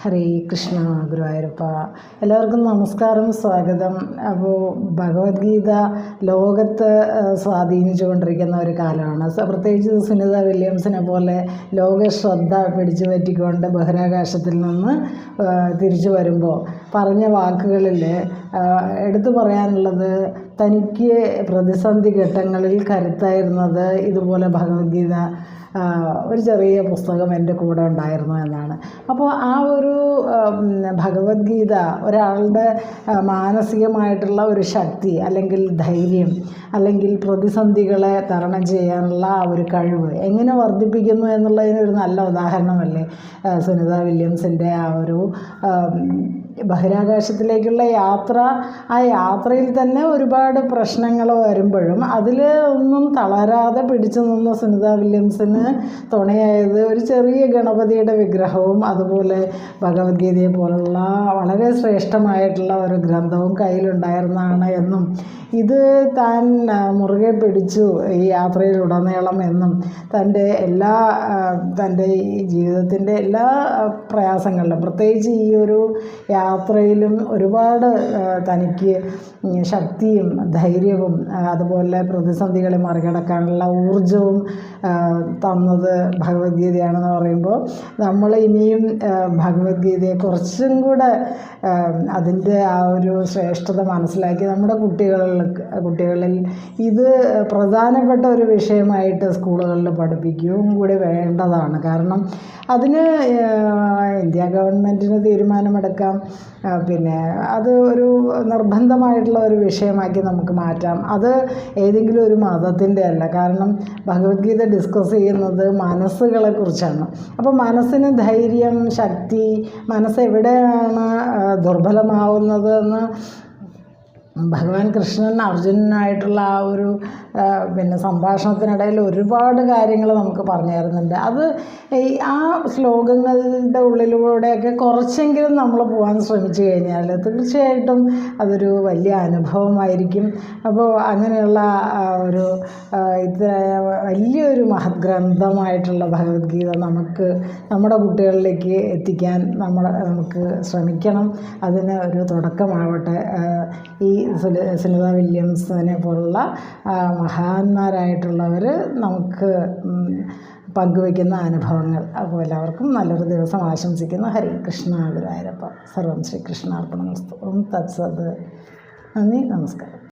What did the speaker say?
ഹരേ കൃഷ്ണ ഗുരുവായൂരപ്പ എല്ലാവർക്കും നമസ്കാരം സ്വാഗതം. അപ്പോൾ ഭഗവത്ഗീത ലോകത്ത് സ്വാധീനിച്ചുകൊണ്ടിരിക്കുന്ന സ്വാധീനിച്ചു കൊണ്ടിരിക്കുന്ന ഒരു കാലമാണ്. പ്രത്യേകിച്ച് സുനിത വില്യംസിനെ പോലെ ലോക ശ്രദ്ധ പിടിച്ചു പറ്റിക്കൊണ്ട് ബഹിരാകാശത്തിൽ നിന്ന് തിരിച്ചു വരുമ്പോൾ പറഞ്ഞ വാക്കുകളിൽ എടുത്തു പറയാനുള്ളത് തനിക്ക് പ്രതിസന്ധി ഘട്ടങ്ങളിൽ കരുത്തായിരുന്നത് ഇതുപോലെ ഭഗവത്ഗീത ഒരു ചെറിയ പുസ്തകം എന്റെ കൂടെ ഉണ്ടായിരുന്നു എന്നാണ്. അപ്പോൾ ആ ഒരു ഭഗവത്ഗീത ഒരാളുടെ മാനസികമായിട്ടുള്ള ഒരു ശക്തി അല്ലെങ്കിൽ ധൈര്യം അല്ലെങ്കിൽ പ്രതിസന്ധികളെ തരണം ചെയ്യാനുള്ള ആ ഒരു കഴിവ് എങ്ങനെ വർദ്ധിപ്പിക്കുന്നു എന്നുള്ളതിനൊരു നല്ല ഉദാഹരണമല്ലേ സുനിത വില്യംസിന്റെ ആ ഒരു ബഹിരാകാശത്തിലേക്കുള്ള യാത്ര ആ യാത്രയിൽ തന്നെ ഒരുപാട് പ്രശ്നങ്ങൾ വരുമ്പോഴും അതിൽ ഒന്നും തളരാതെ പിടിച്ചു നിന്ന സുനിത വില്യംസിന് തുണയായത് ഒരു ചെറിയ ഗണപതിയുടെ വിഗ്രഹവും അതുപോലെ ഭഗവത്ഗീതയെ പോലുള്ള വളരെ ശ്രേഷ്ഠമായിട്ടുള്ള ഒരു ഗ്രന്ഥവും കയ്യിലുണ്ടായിരുന്നതാണ് എന്നും ഇത് താൻ മുറുകെ പിടിച്ചു ഈ യാത്രയിലുടനീളം എന്നും തന്റെ എല്ലാ തന്റെ ഈ ജീവിതത്തിന്റെ എല്ലാ പ്രയാസങ്ങളിലും പ്രത്യേകിച്ച് ഈ ഒരു യാത്രയിലും ഒരുപാട് തനിക്ക് ശക്തിയും ധൈര്യവും അതുപോലെ പ്രതിസന്ധികളെ മറികടക്കാനുള്ള ഊർജവും തന്നത് ഭഗവത്ഗീതയാണെന്ന് പറയുമ്പോൾ നമ്മൾ ഇനിയും ഭഗവത്ഗീതയെ കുറച്ചും കൂടെ അതിന്റെ ആ ഒരു ശ്രേഷ്ഠത മനസ്സിലാക്കി നമ്മുടെ കുട്ടികളിൽ കുട്ടികളിൽ ഇത് പ്രധാനപ്പെട്ട ഒരു വിഷയമായിട്ട് സ്കൂളുകളിൽ പഠിപ്പിക്കുകയും കൂടി വേണ്ടതാണ്. കാരണം അതിന് ഇന്ത്യ ഗവൺമെന്റിന് തീരുമാനമെടുക്കാം. പിന്നെ അത് ഒരു നിർബന്ധമായിട്ടുള്ള ഒരു വിഷയമാക്കി നമുക്ക് മാറ്റാം. അത് ഏതെങ്കിലും ഒരു മതത്തിന്റെ അല്ല. കാരണം ഭഗവത്ഗീത ഡിസ്കസ് ചെയ്യുന്നത് മനസ്സുകളെ കുറിച്ചാണ്. അപ്പോൾ മനസ്സിന് ധൈര്യം ശക്തി മനസ്സ് എവിടെയാണ് ദുർബലമാവുന്നത് ഭഗവാൻ കൃഷ്ണൻ അർജുനനായിട്ടുള്ള ആ ഒരു പിന്നെ സംഭാഷണത്തിനിടയിൽ ഒരുപാട് കാര്യങ്ങൾ നമുക്ക് പറഞ്ഞു തരുന്നുണ്ട്. അത് ഈ ആ ശ്ലോകങ്ങളുടെ ഉള്ളിലൂടെയൊക്കെ കുറച്ചെങ്കിലും നമ്മൾ പോകാൻ ശ്രമിച്ചു കഴിഞ്ഞാൽ തീർച്ചയായിട്ടും അതൊരു വലിയ അനുഭവമായിരിക്കും. അപ്പോൾ അങ്ങനെയുള്ള ഒരു ഇത്ര ഇത് വലിയൊരു മഹത് ഗ്രന്ഥമായിട്ടുള്ള ഭഗവത്ഗീത നമുക്ക് നമ്മുടെ കുട്ടികളിലേക്ക് എത്തിക്കാൻ നമ്മൾ നമുക്ക് ശ്രമിക്കണം. അതിന് ഒരു തുടക്കമാവട്ടെ. ഈ സുനിത വില്യംസിനെ പോലുള്ള മഹാന്മാരായിട്ടുള്ളവർ നമുക്ക് പങ്കുവയ്ക്കുന്ന അനുഭവങ്ങൾ. അപ്പോൾ എല്ലാവർക്കും നല്ലൊരു ദിവസം ആശംസിക്കുന്നു. ഹരി കൃഷ്ണ ഗുരുവായൂരപ്പ. സർവം ശ്രീകൃഷ്ണാർപ്പണമസ്തു ഓം തത്സത്. നന്ദി. നമസ്കാരം.